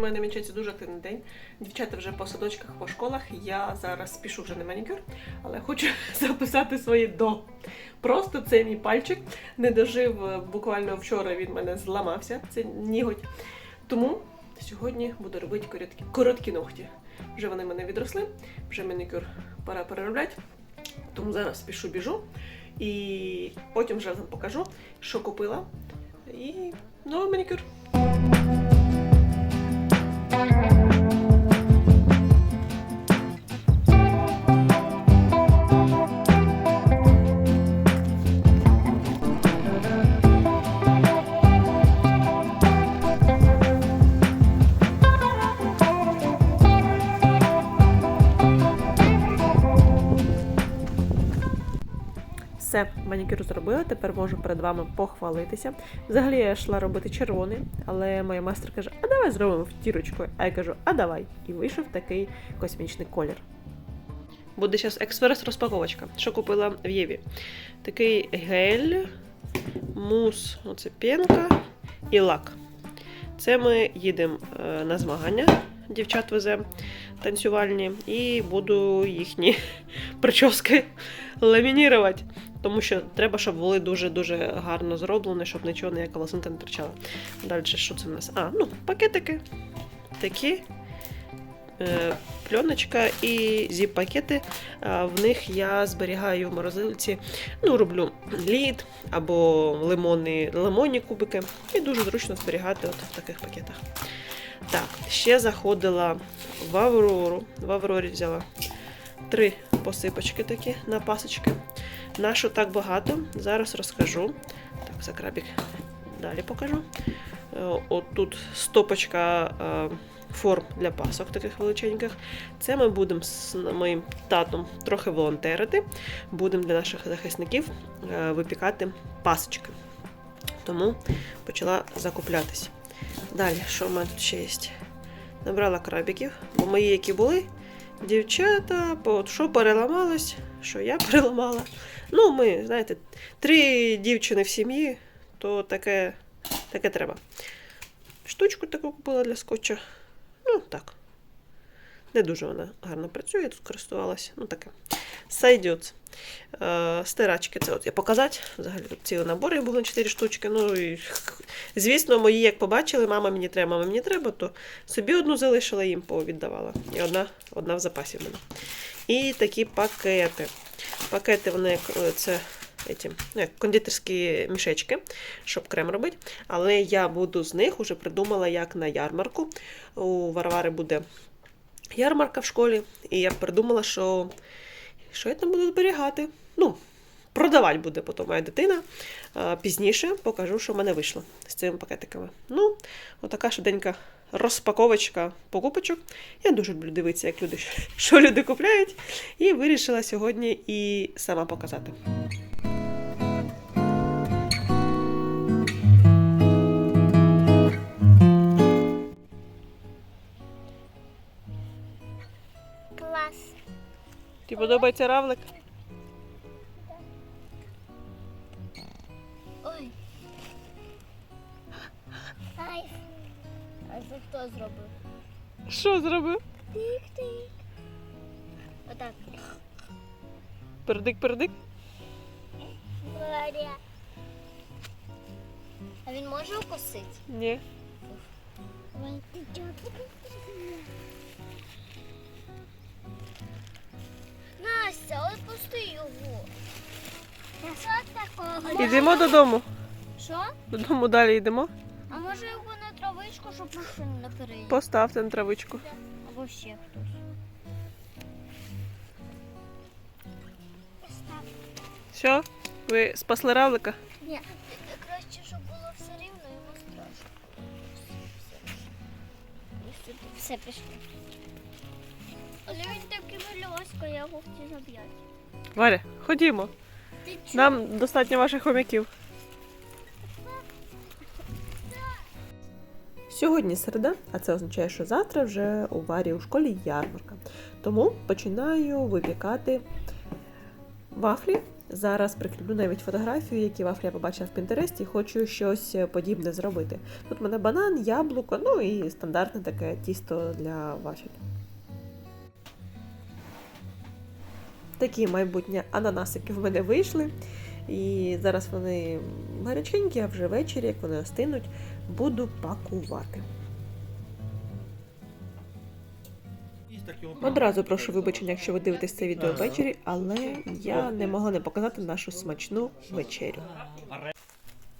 в мене намічається дуже активний день. Дівчата вже по садочках, по школах. Я зараз спішу вже на манікюр, але хочу записати своє до. Просто це мій пальчик не дожив е, буквально вчора. Він мене зламався. Це ніготь. Тому сьогодні буду робити короткі, короткі ногті. Вже вони мене відросли, вже манікюр пора переробляти. Тому зараз спішу біжу. І потім вже вам покажу, що купила. І новий манікюр. Все, манікюр зробила, тепер можу перед вами похвалитися. Взагалі я йшла робити червоний, але моя майстер каже: а давай зробимо втірочкою. А я кажу, а давай. І вийшов такий космічний колір. Буде зараз експрес-розпаковочка, що купила в Єві. Такий гель, мус, оце пінка і лак. Це ми їдемо е, на змагання, дівчат веземо танцювальні, і буду їхні прически ламінірувати. Тому що треба, щоб були дуже-дуже гарно зроблені, щоб нічого ніяка волосинка не торчала. Далі, що це в нас? А, ну, пакетики такі. Е, і зіп-пакети. В них я зберігаю в морозилці, ну, роблю лід або лимонні, лимонні кубики. І дуже зручно зберігати от в таких пакетах. Так, ще заходила в Аврору. В Аврорі взяла три посипочки такі на пасочки. На що так багато, зараз розкажу. Так, за крабік далі покажу. Е, От тут стопочка е, форм для пасок таких величеньких. Це ми будемо з моїм татом трохи волонтерити. Будемо для наших захисників е, випікати пасочки. Тому почала закуплятись. Далі, що в мене тут ще є? Набрала крабіків, бо мої, які були, дівчата, по- що переламалось, що я переламала. Ну, ми, знаєте, три дівчини в сім'ї, то таке, таке треба. Штучку таку купила для скотча. Ну, так. Не дуже вона гарно працює, тут користувалася. Ну, таке. Сайдюц. Е, стирачки, це от я показати. Взагалі тут цілий набор їх було 4 штучки. Ну, і, звісно, мої, як побачили, мама мені треба, мама мені треба, то собі одну залишила, їм повіддавала. І одна, одна в запасі в мене. І такі пакети. Пакети вони е, це еті, ну, як кондитерські мішечки, щоб крем робити. Але я буду з них уже придумала, як на ярмарку. У Варвари буде ярмарка в школі, і я придумала, що, що я там буду зберігати. Ну, продавати буде потім моя дитина. Пізніше покажу, що в мене вийшло з цими пакетиками. Ну, отака швиденька розпаковочка покупочок. Я дуже люблю дивитися, як люди, що люди купляють. І вирішила сьогодні і сама показати. Подобається равлик? Ой. Ай. А це хто зробив? Що зробив? Тик-тик. Отак. Пердик-пердик? Боря. А він може укусити? Ні. Настя, Що такого? Йдемо додому. Що? Додому далі йдемо. А може його на травичку, щоб машину не переїхати? Поставте на травичку. Або ще хтось. Все? Ви спасли равлика? Ні, краще, щоб було все рівно, йому страшно. Сюди. Все пішло. Але він такий вильосько, я його хотів заб'яти. Варя, ходімо. Нам достатньо ваших хомяків. Сьогодні середа, а це означає, що завтра вже у Варі у школі ярмарка. Тому починаю випікати вафлі Зараз прикріплю навіть фотографію, які вафлі я побачила в Пінтересті, хочу щось подібне зробити. Тут в мене банан, яблуко, ну і стандартне таке тісто для вафель. Такі майбутні ананасики в мене вийшли. І зараз вони гаряченькі, а вже ввечері, як вони остинуть, буду пакувати. Одразу прошу вибачення, якщо ви дивитесь це відео ввечері, але я не могла не показати нашу смачну вечерю.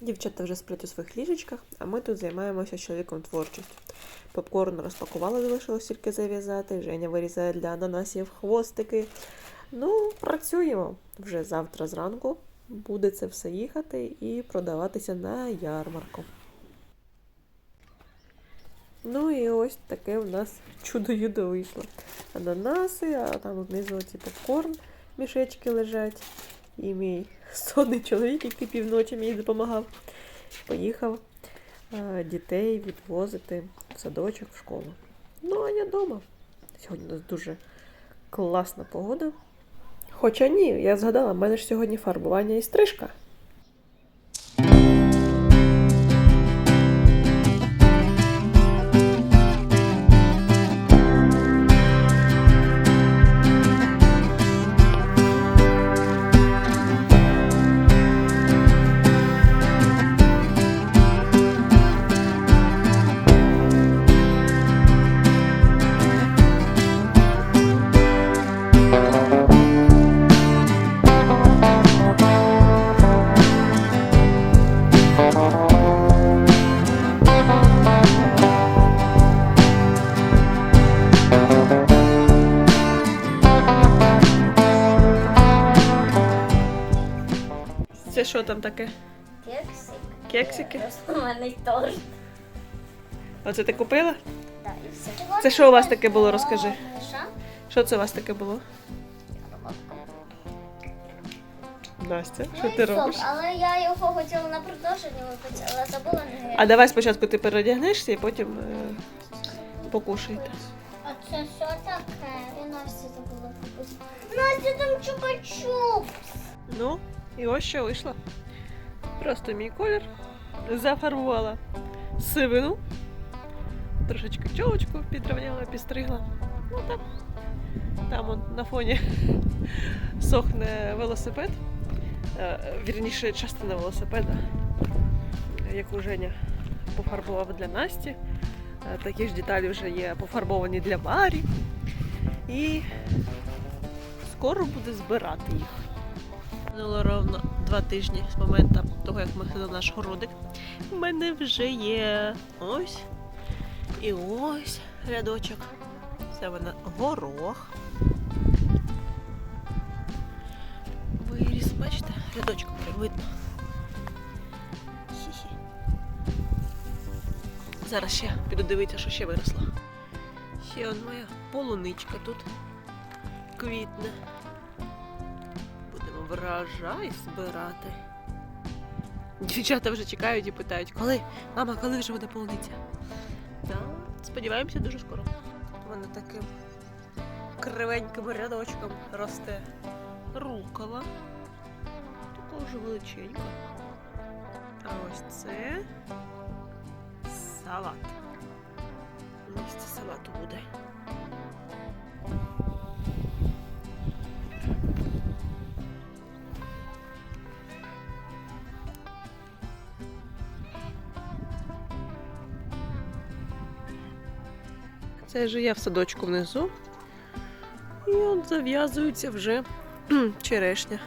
Дівчата вже сплять у своїх ліжечках, а ми тут займаємося з чоловіком творчістю. Попкорн розпакували, залишилось тільки зав'язати. Женя вирізає для ананасів хвостики. Ну, працюємо вже завтра зранку. Буде це все їхати і продаватися на ярмарку. Ну і ось таке у нас чудо-юдо вийшло. Ананаси, а там знизу оці попкорн, мішечки лежать. І мій сонний чоловік, який півночі мені допомагав, поїхав дітей відвозити в садочок, в школу. Ну, а я вдома. Сьогодні у нас дуже класна погода. Хоча ні, я згадала, в мене ж сьогодні фарбування і стрижка. Що там таке? Кексик. Кексики? Розламаний торт. Оце ти купила? Да, і все. Це що у вас таке було, розкажи? Що? Що це у вас таке було? Настя, що Ну ти робиш? Але я його хотіла на продовження випити, але забула не А давай спочатку ти переодягнешся і потім е, покушайте. А це що таке? І Настя забула купити. Настя там чупа-чупс. Ну, і ось що вийшло. Просто мій колір зафарбувала сивину, трошечки чолочку підрівняла, підстригла. Ну там, там он, на фоні сохне велосипед. Е, Вірніше, частина велосипеда, яку Женя пофарбував для Насті. Е, Такі ж деталі вже є пофарбовані для Марі. І скоро буде збирати їх. Минуло ровно два тижні з моменту того, як ми ходили наш городик. У мене вже є ось і ось рядочок. Це в мене горох. Виріс, бачите, рядочком видно. Хі-хі. Зараз ще піду дивитися, що ще виросло. Ще моя полуничка тут квітне. Врожай збирати. Дівчата вже чекають і питають, коли? Мама, коли вже буде полуниця? Та, сподіваємося, дуже скоро. У мене таким кривеньким рядочком росте рукола. Такого ж величенька. А ось це салат. Місце салату буде. Це вже я в садочку внизу. І от зав'язується вже черешня.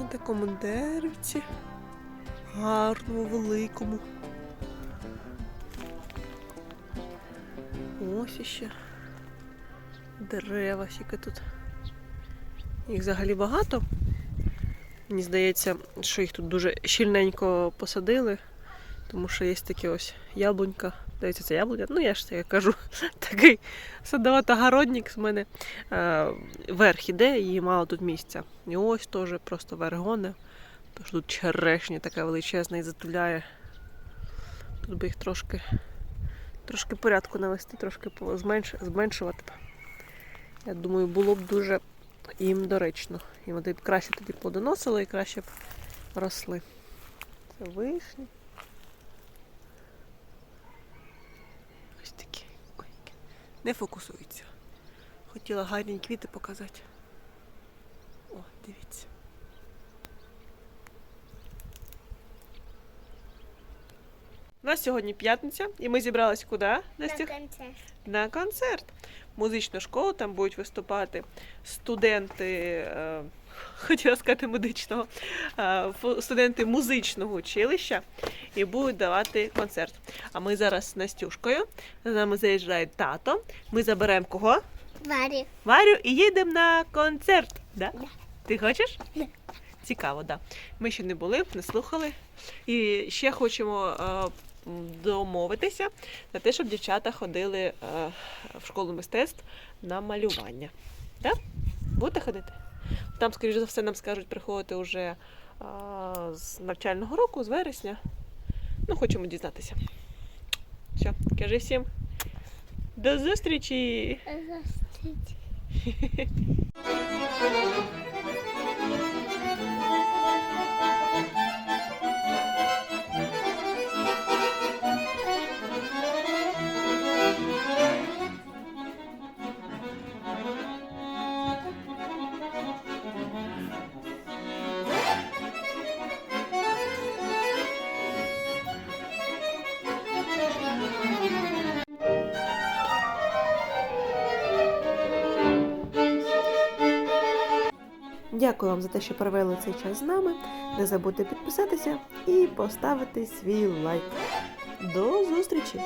На такому деревці. Гарному, великому. Ось іще. Дерева скільки тут. Їх взагалі багато. Мені здається, що їх тут дуже щільненько посадили, тому що є такі ось яблунька. Здається, це яблуня. Ну, я ж таке кажу, такий садовато-городник з мене. Е, верх іде, і мало тут місця. І ось теж просто верх гоне. Тож тут черешня така величезна і затуляє. Тут би їх трошки, трошки порядку навести, трошки зменш, зменшувати. Я думаю, було б дуже їм доречно. І вони б краще тоді плодоносили і краще б росли. Це вишні. Ось такі. Ой, які. Не фокусується. Хотіла гарні квіти показати. О, дивіться. У нас сьогодні п'ятниця, і ми зібралися куди? На концерт. на концерт. Музичну школу там будуть виступати студенти, е, хотіла сказати медичного, студенти музичного училища і будуть давати концерт. А ми зараз з Настюшкою. За нами заїжджає тато. Ми заберемо кого? Варі. Варю і їдемо на концерт. Да? Да. Ти хочеш? Да. Цікаво, да. Ми ще не були, не слухали. І ще хочемо е, домовитися на те, щоб дівчата ходили е, в школу мистецтв на малювання. Так? Будете ходити? Там, скоріш за все, нам скажуть приходити вже а, з навчального року, з вересня. Ну, хочемо дізнатися. Все, кажи всім. До зустрічі! Зустріч. Дякую вам за те, що провели цей час з нами. Не забудьте підписатися і поставити свій лайк. До зустрічі!